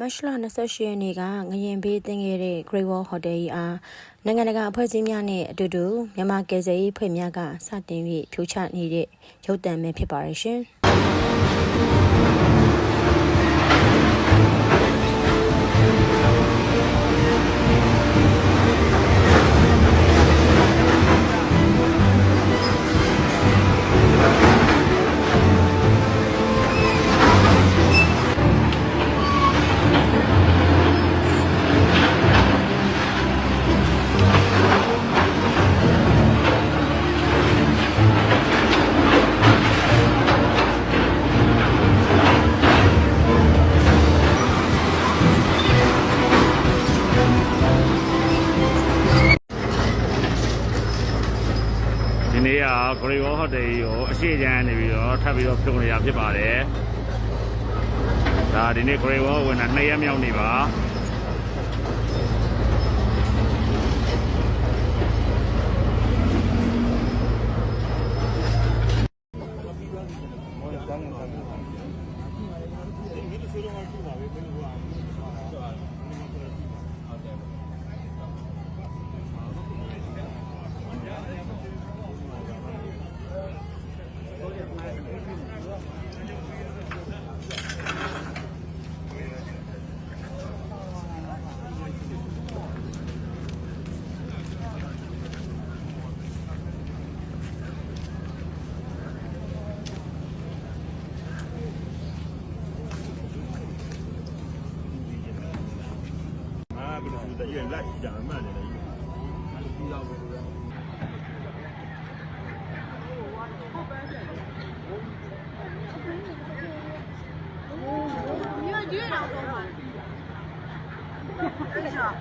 မတ်လ28ရက်နေ့ကငရင်ဘေးတင်ခဲ့တဲ့ Great Wall Hotel ကြီးအားနိုင်ငံတကာအဖွဲ့အစည်းများနဲ့အတူတူမြန်မာကယ်ဆယ်ရေးဖွဲ့များကစတင်ပြီးဖြိုချနေတဲ့ရုပ်တံပဲဖြစ်ပါရဲ့ရှင်။ ဒီနေ့ကဂရီဝေါ်ဟိုတယ်ကိုအရှိချမ်းနေပြီးတော့ထပ်ပြီးတော့ဖြုတ်နေရဖြစ်ပါတယ်ဒါဒီနေ့ဂရီဝေါ်ဝင်တာ၂ရက်မြောက်နေပါဒီနေ့ဒီလိုတော့မဖြစ်ပါဘူးဘယ်လိုလဲ 的，有点烂，讲的慢点的意思。Thank 下